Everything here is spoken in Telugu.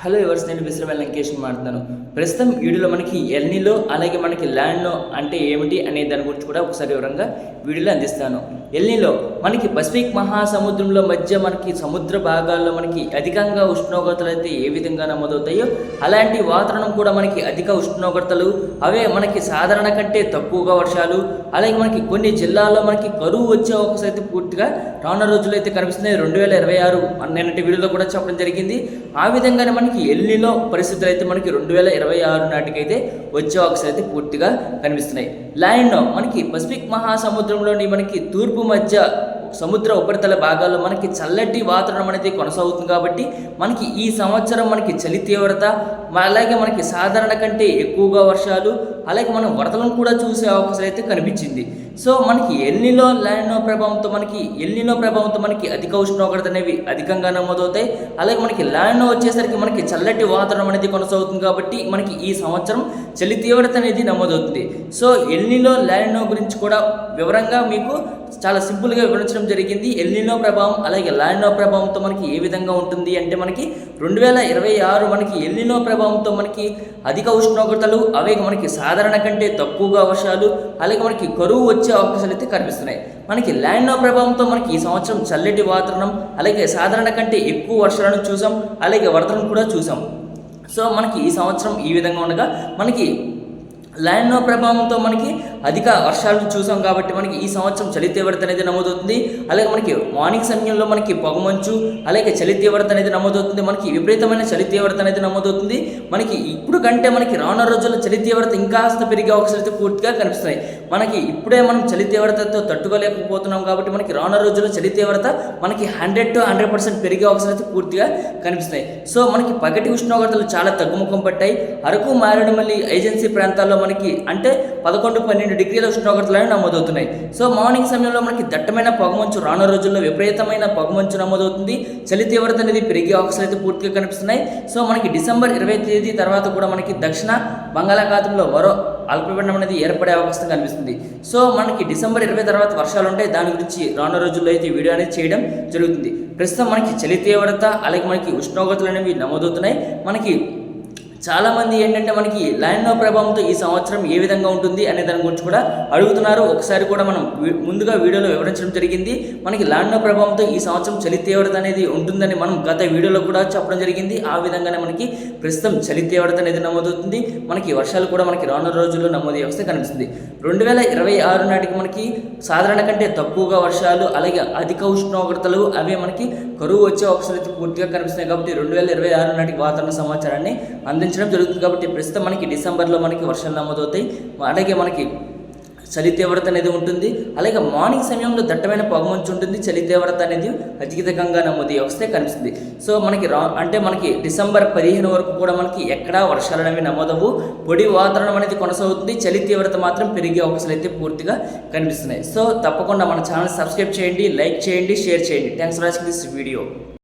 హలో ఎవర్స్ నేను విశ్రమ లంకేష్ మాట్లాడుతాను ప్రస్తుతం వీడియోలో మనకి ఎల్నీలో అలాగే మనకి ల్యాండ్లో అంటే ఏమిటి అనే దాని గురించి కూడా ఒకసారి వివరంగా వీడియోలో అందిస్తాను. ఎల్నీలో మనకి పసిఫిక్ మహాసముద్రంలో మధ్య మనకి సముద్ర భాగాల్లో మనకి అధికంగా ఉష్ణోగ్రతలు అయితే ఏ విధంగా నమోదవుతాయో అలాంటి వాతావరణం కూడా మనకి అధిక ఉష్ణోగ్రతలు. అవే మనకి సాధారణ కంటే తక్కువగా వర్షాలు. అలాగే మనకి కొన్ని జిల్లాల్లో మనకి కరువు వచ్చే అవకాశం అయితే పూర్తిగా రానున్న రోజుల్లో అయితే కనిపిస్తున్నాయి రెండు వేల ఇరవై ఆరు నిన్నటి వీడియోలో కూడా చెప్పడం జరిగింది. ఆ విధంగానే మనకి మనకి ఎల్లిలో పరిస్థితులు అయితే మనకి రెండు వేల ఇరవై ఆరు నాటికైతే వచ్చే అవకాశాలు అయితే పూర్తిగా కనిపిస్తున్నాయి. ల్యాండ్ మనకి పసిఫిక్ మహాసముద్రంలోని మనకి తూర్పు మధ్య సముద్ర ఉపరితల భాగాల్లో మనకి చల్లటి వాతావరణం అనేది కొనసాగుతుంది కాబట్టి మనకి ఈ సంవత్సరం మనకి చలి తీవ్రత అలాగే మనకి సాధారణ కంటే ఎక్కువగా వర్షాలు అలాగే మనం వరదలను కూడా చూసే అవకాశం అయితే కనిపించింది. సో మనకి ఎల్నిలో ల్యాండ్నో ప్రభావంతో మనకి ఎల్నిలో ప్రభావంతో మనకి అధిక ఉష్ణోగ్రత అనేవి అధికంగా నమోదవుతాయి. అలాగే మనకి ల్యాండ్నో వచ్చేసరికి మనకి చల్లటి వాతావరణం అనేది కొనసాగుతుంది కాబట్టి మనకి ఈ సంవత్సరం చలి తీవ్రత అనేది నమోదవుతుంది. సో ఎల్నిలో ల్యాండ్నో గురించి కూడా వివరంగా మీకు చాలా సింపుల్గా వివరించడం జరిగింది. ఎల్నినో ప్రభావం అలాగే లానినో ప్రభావంతో మనకి ఏ విధంగా ఉంటుంది అంటే మనకి రెండు వేల ఇరవై ఆరు మనకి ఎల్నినో ప్రభావంతో మనకి అధిక ఉష్ణోగ్రతలు అవే మనకి సాధారణ సాధారణ కంటే తక్కువగా వర్షాలు అలాగే మనకి కరువు వచ్చే అవకాశాలు అయితే కనిపిస్తున్నాయి. మనకి ల్యాండ్నో ప్రభావంతో మనకి ఈ సంవత్సరం చల్లటి వాతావరణం అలాగే సాధారణ కంటే ఎక్కువ వర్షాలను చూసాం అలాగే వరదలను కూడా చూసాం. సో మనకి ఈ సంవత్సరం ఈ విధంగా ఉండగా మనకి ల్యాండ్నో ప్రభావంతో మనకి అధిక వర్షాలు చూసాం కాబట్టి మనకి ఈ సంవత్సరం చలి తీవ్రత అనేది నమోదవుతుంది. అలాగే మనకి మార్నింగ్ సమయంలో మనకి పొగమంచు అలాగే చలి తీవ్రత అనేది నమోదవుతుంది. మనకి విపరీతమైన చలి తీవ్రత అనేది నమోదవుతుంది. మనకి ఇప్పుడు కంటే మనకి రానున్న రోజుల్లో చలి తీవ్రత ఇంకాస్త పెరిగే అవకాశాలు అయితే పూర్తిగా కనిపిస్తున్నాయి. మనకి ఇప్పుడే మనం చలి తీవ్రతతో తట్టుకోలేకపోతున్నాం కాబట్టి మనకి రానున్న రోజుల్లో చలి తీవ్రత మనకి హండ్రెడ్ టు హండ్రెడ్ పర్సెంట్ పెరిగే అవకాశాలు అయితే పూర్తిగా కనిపిస్తున్నాయి. సో మనకి పగటి ఉష్ణోగ్రతలు చాలా తగ్గుముఖం పట్టాయి. అరకు మారేడుమల్లి ఏజెన్సీ ప్రాంతాల్లో మనకి అంటే పదకొండు పన్నెండు డిగ్రీల ఉష్ణోగ్రతలు నమోదవుతున్నాయి. సో మార్నింగ్ సమయంలో మనకి దట్టమైన పొగమంచు రానున్న రోజుల్లో విపరీతమైన పొగమంచు నమోదవుతుంది. చలి తీవ్రత అనేది పెరిగే ఆకుసలు అయితే పూర్తిగా కనిపిస్తున్నాయి. సో మనకి డిసెంబర్ ఇరవై తేదీ తర్వాత కూడా మనకి దక్షిణ బంగాళాఖాతంలో మరో అల్పపీడనం అనేది ఏర్పడే అవకాశం కనిపిస్తుంది. సో మనకి డిసెంబర్ ఇరవై తర్వాత వర్షాలు ఉంటాయి. దాని గురించి రానున్న రోజుల్లో అయితే వీడియో అనేది చేయడం జరుగుతుంది. ప్రస్తుతం మనకి చలి తీవ్రత అలాగే మనకి ఉష్ణోగ్రతలు అనేవి నమోదవుతున్నాయి. మనకి చాలామంది ఏంటంటే మనకి ల్యాండ్నో ప్రభావంతో ఈ సంవత్సరం ఏ విధంగా ఉంటుంది అనే దాని గురించి కూడా అడుగుతున్నారు. ఒకసారి కూడా మనం ముందుగా వీడియోలో వివరించడం జరిగింది. మనకి ల్యాండ్నో ప్రభావంతో ఈ సంవత్సరం చలి తీవ్రత అనేది ఉంటుందని మనం గత వీడియోలో కూడా చెప్పడం జరిగింది. ఆ విధంగానే మనకి ప్రస్తుతం చలి తీవ్రత అనేది నమోదవుతుంది. మనకి వర్షాలు కూడా మనకి రానున్న రోజుల్లో నమోదయ్యే వ్యవస్థ కనిపిస్తుంది. రెండు వేల ఇరవై ఆరు నాటికి మనకి సాధారణ కంటే తక్కువగా వర్షాలు అలాగే అధిక ఉష్ణోగ్రతలు అవే మనకి కరువు వచ్చే అవసరం అయితే పూర్తిగా కనిపిస్తున్నాయి. కాబట్టి రెండు వేల ఇరవై ఆరు నాటికి వాతావరణ సమాచారాన్ని అందించడం జరుగుతుంది కాబట్టి ప్రస్తుతం మనకి డిసెంబర్లో మనకి వర్షాలు నమోదవుతాయి. అలాగే మనకి చలి తీవ్రత అనేది ఉంటుంది. అలాగే మార్నింగ్ సమయంలో దట్టమైన పొగమంచు ఉంటుంది. చలి తీవ్రత అనేది అధికంగా నమోదు వస్తే కనిపిస్తుంది. సో మనకి రా అంటే మనకి డిసెంబర్ పదిహేను వరకు కూడా మనకి ఎక్కడా వర్షాలు అనేవి నమోదవు పొడి వాతావరణం అనేది కొనసాగుతుంది. చలి తీవ్రత మాత్రం పెరిగే అవకాశాలు అయితే పూర్తిగా కనిపిస్తున్నాయి. సో తప్పకుండా మన ఛానల్ సబ్స్క్రైబ్ చేయండి లైక్ చేయండి షేర్ చేయండి. Thanks for watching this video